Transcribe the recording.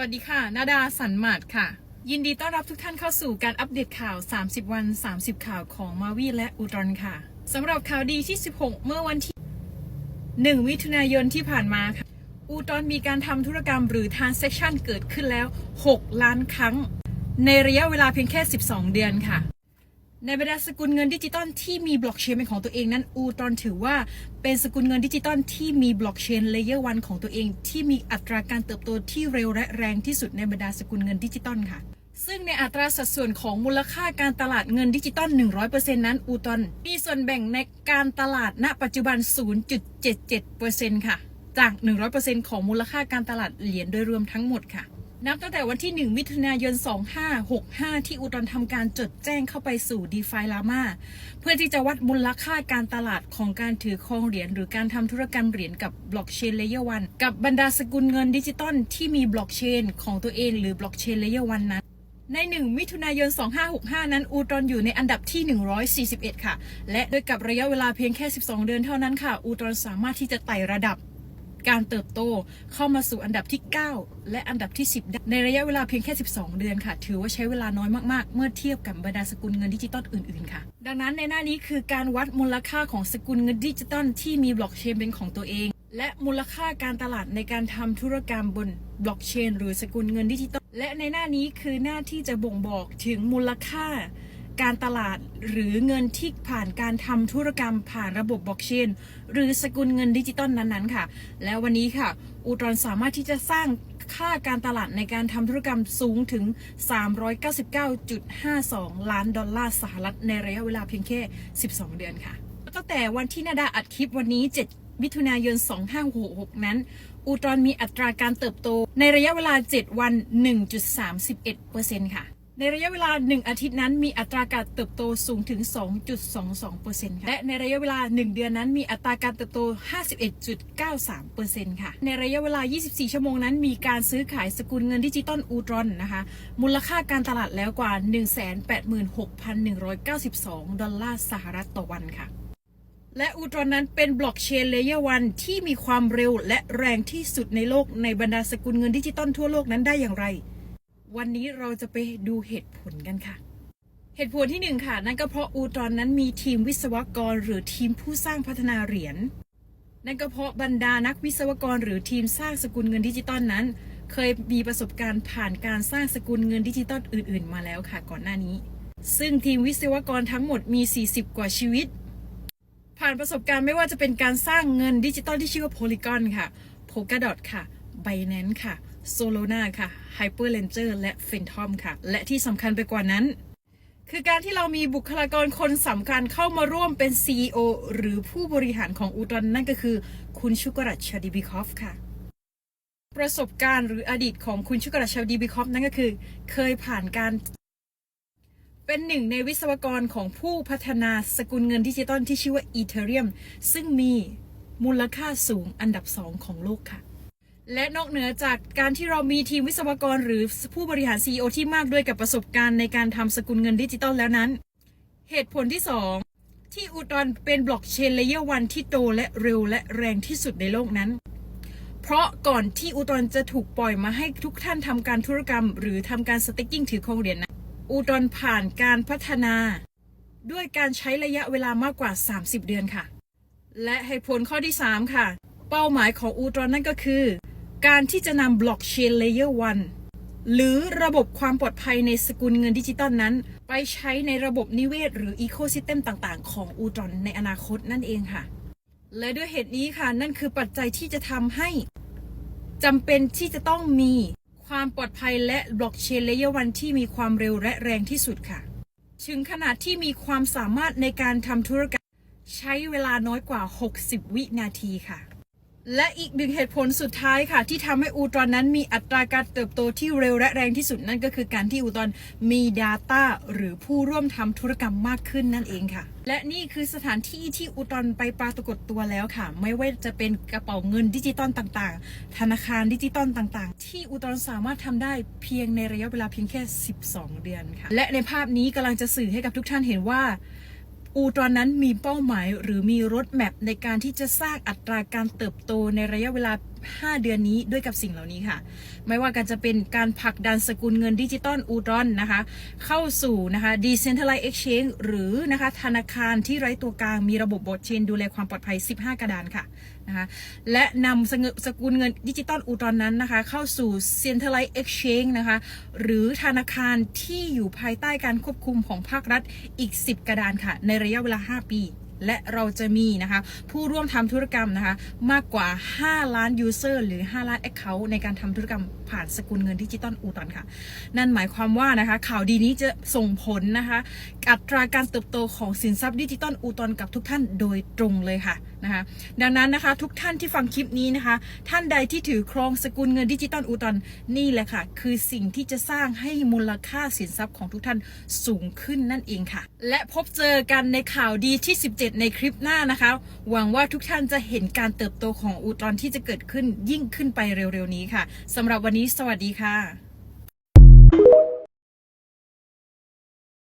วัสดีค่ะ นาดาสันมาดค่ะ ยินดีต้อนรับทุกท่านเข้าสู่การอัปเดตข่าว 30 วัน 30 ข่าวของมาวีและอุตรอนค่ะ สำหรับข่าวดีที่ 16 เมื่อวันที่ 1 มิถุนายนที่ผ่านมาค่ะอูตรอนมีการทำธุรกรรมหรือ transaction เกิดขึ้นแล้ว 6 ล้านครั้ง ในระยะเวลาเพียงแค่ 12 เดือนค่ะ ในบรรดาสกุลเงินดิจิตอลที่มีบล็อกเชนเป็นของตัวเองนั้นอูตรอนถือว่าเป็นสกุลเงินดิจิตอลที่มีบล็อกเชนเลเยอร์วันของตัวเอง ที่มีอัตราการเติบโตที่เร็วและแรงที่สุดในบรรดาสกุลเงินดิจิตอลค่ะ ซึ่งในอัตราสัดส่วนของมูลค่าการตลาดเงินดิจิตอล 100%นั้นอูตอนมีส่วนแบ่งในการตลาดณปัจจุบัน 0.77%ค่ะจาก 100%ของมูลค่าการตลาดเหรียญโดยรวมทั้งหมดค่ะ นับตั้งแต่วันที่ 1 มิถุนายน 2565 ที่อุดรทำการจดแจ้งเข้าไปสู่ d e f i Lama เพื่อที่จะวัดมูลค่าการตลาดของการถือครองเหรียญหรือการทำธุรกรรมเหรียญกับบล็อกเชนเลเยอร์วันกับบรรดาสกุลเงินดิจิตอลที่มีบล็อกเชนของตัวเองหรือบล็อกเชนเลเยอร์วันนั้นใน 1 มิถุนายน 2565 นั้น อูตรอนอยู่ในอันดับที่ 141 ค่ะ และโดยกับระยะเวลาเพียงแค่ 12 เดือนเท่านั้นค่ะ อูตรอนสามารถที่จะไต่ระดับ การเติบโตเข้ามาสู่อันดับที่ 9 และอันดับที่ 10ได้ในระยะเวลาเพียงแค่ 12 เดือนค่ะ ถือว่าใช้เวลาน้อยมาก ๆ เมื่อเทียบกับบรรดาสกุลเงินดิจิตอลอื่น ๆ ค่ะ ดังนั้นในหน้านี้คือการวัดมูลค่าของสกุลเงินดิจิตอลที่มีบล็อกเชนเป็นของตัวเอง และมูลค่าการตลาดในการทำธุรกรรมบนบล็อกเชนหรือสกุลเงินดิจิตอลและในหน้านี้คือหน้าที่จะบ่งบอกถึงมูลค่า การตลาดหรือเงินที่ผ่านการทำธุรกรรมผ่านระบบบล็อกเชนหรือสกุลเงินดิจิตอลนั้นๆ ค่ะ แล้ววันนี้ค่ะ อูตรอนสามารถที่จะสร้างค่าการตลาดในการทำธุรกรรมสูงถึง 399.52 ล้านดอลลาร์สหรัฐในระยะเวลาเพียงแค่ 12 เดือนค่ะ ตั้งแต่วันที่นาดาอัดคลิปวันนี้ 7 มิถุนายน 2566 นั้น อูตรอนมีอัตราการเติบโตในระยะเวลา 7 วัน 1.31%ค่ะ ในระยะเวลา 1 อาทิตย์นั้นมีอัตราการเติบโตสูงถึง 2.22%ค่ะ และในระยะเวลา 1 เดือนนั้นมีอัตราการเติบโต 51.93%ค่ะ ในระยะเวลา 24 ชั่วโมงนั้น มีการซื้อขายสกุลเงินดิจิตอลอูตรอนนะคะ มูลค่าการตลาดแล้วกว่า 186,192 ดอลลาร์สหรัฐต่อวันค่ะและอูตรอนนั้นเป็นบล็อกเชนเลเยอร์วันที่มีความเร็วและแรงที่สุดในโลกในบรรดาสกุลเงินดิจิตอลทั่วโลกนั้นได้อย่างไร วันนี้เราจะไปดูเหตุผลกันค่ะ เหตุผลที่หนึ่งค่ะ นั่นก็เพราะอูตรอนนั้นมีทีมวิศวกรหรือทีมผู้สร้างพัฒนาเหรียญนั่นก็เพราะบรรดานักวิศวกรหรือทีมสร้างสกุลเงินดิจิตอลนั้น เคยมีประสบการณ์ผ่านการสร้างสกุลเงินดิจิตอลอื่น ๆ มาแล้วค่ะก่อนหน้านี้ ซึ่งทีมวิศวกรทั้งหมดมี 40 กว่าชีวิต ผ่านประสบการณ์ไม่ว่าจะเป็นการสร้างเงินดิจิตอลที่ชื่อว่า Polygon ค่ะ Polkadot ค่ะ Binance ค่ะ Solana ค่ะ Hyperledger และ Phantom ค่ะ และที่สำคัญไปกว่านั้น คือการที่เรามีบุคลากรคนสำคัญเข้ามาร่วมเป็น CEO หรือผู้บริหารของอูตอนนั่นก็คือ คุณชุกรัตชาดิบิคอฟค่ะ ประสบการณ์หรืออดีตของคุณชุกรัตชาดิบิคอฟนั่นก็คือ เคยผ่านการเป็นหนึ่งในวิศวกรของผู้พัฒนาสกุลเงินดิจิตอลที่ชื่อว่า Ethereum ซึ่งมีมูลค่าสูงอันดับ2ของโลกค่ะ และนอกเหนือจากการที่เรามีทีมวิศวกรหรือผู้บริหาร CEO ที่มากด้วยกับประสบการณ์ในการทำสกุลเงินดิจิตอลแล้วนั้น เหตุผลที่ 2 ที่อูตรอนเป็นบล็อกเชนเลเยอร์วันที่โตและเร็วและแรงที่สุดในโลกนั้น เพราะก่อนที่อูตรอนจะถูกปล่อยมาให้ทุกท่านทำการธุรกรรม หรือทำการสเต็กกิ้งถือครองเหรียญนะอูตรอนผ่านการพัฒนา ด้วยการใช้ระยะเวลามากกว่า 30 เดือนค่ะ และเหตุผลข้อที่ 3 ค่ะ เป้าหมายของอูตรอนนั่นก็คือ การที่จะนำบล็อกเชนเลเยอร์วันหรือระบบความปลอดภัยในสกุลเงินดิจิตอลนั้น ไปใช้ในระบบนิเวศ หรืออีโคซิสเต็มต่างๆ ของอูตรอนในอนาคตนั่นเองค่ะ และด้วยเหตุนี้ค่ะ นั่นคือปัจจัยที่จะทำให้จำเป็นที่จะต้องมีความปลอดภัยและบล็อกเชนเลเยอร์วันที่มีความเร็วและแรงที่สุดค่ะถึงขนาดที่มีความสามารถในการทำธุรกรรมใช้เวลาน้อยกว่า 60 วินาทีค่ะ และอีกหนึ่งเหตุผลสุดท้ายค่ะ ที่ทำให้อูตรอนนั้นมีอัตราการเติบโตที่เร็วและแรงที่สุดนั่นก็คือการที่อูตรอนมี Data หรือผู้ร่วมทำธุรกรรมมากขึ้นนั่นเองค่ะ และนี่คือสถานที่ที่อูตรอนไปปรากฏตัวแล้วค่ะ ไม่ว่าจะเป็นกระเป๋าเงินดิจิตอลต่างๆ ธนาคารดิจิตอลต่างๆ ที่อูตรอนสามารถทำได้เพียงในระยะเวลาเพียงแค่ 12 เดือนค่ะ และในภาพนี้กำลังจะสื่อให้กับทุกท่านเห็นว่า อูตอนนั้นมีเป้าหมายหรือมีรถแมพในการที่จะสร้างอัตราการเติบโตในระยะเวลา 5 เดือนนี้ด้วยกับสิ่งเหล่านี้ค่ะ ไม่ว่ากันจะเป็นการผลักดันสกุลเงินดิจิตอลอูตรอนนะคะ เข้าสู่นะคะ decentralized exchange หรือนะคะธนาคารที่ไร้ตัวกลางมีระบบบล็อเชนดูแลความปลอดภัย 15 กระดานค่ะนะคะและนำสงสกุลเงินดิจิตอลอูตอนนั้นนะคะ เข้าสู่ centralized exchange นะคะ หรือธนาคารที่อยู่ภายใต้การควบคุมของภาครัฐอีก 10 กระดานค่ะในระยะเวลา 5 ปี และเราจะมีนะคะ ผู้ร่วมทำธุรกรรมนะคะ มากกว่า 5 ล้าน user หรือ 5 ล้าน account ในการทำธุรกรรมผ่านสกุลเงินดิจิตอลอูตอนค่ะ นั่นหมายความว่านะคะ ข่าวดีนี้จะส่งผลนะคะ อัตราการเติบโตของสินทรัพย์ดิจิตอลอูตอนกับทุกท่านโดยตรงเลยค่ะ นะคะดังนั้นนะคะทุกท่านที่ฟังคลิปนี้นะคะ ท่านใดที่ถือครองสกุลเงินดิจิตอลอูตอนนี่แหละค่ะ คือสิ่งที่จะสร้างให้มูลค่าสินทรัพย์ของทุกท่านสูงขึ้นนั่นเองค่ะ และพบเจอกันในข่าวดีที่ 17 ในคลิปหน้านะคะ หวังว่าทุกท่านจะเห็นการเติบโตของอูตอนที่จะเกิดขึ้นยิ่งขึ้นไปเร็วๆนี้ค่ะสำหรับวันนี้สวัสดีค่ะ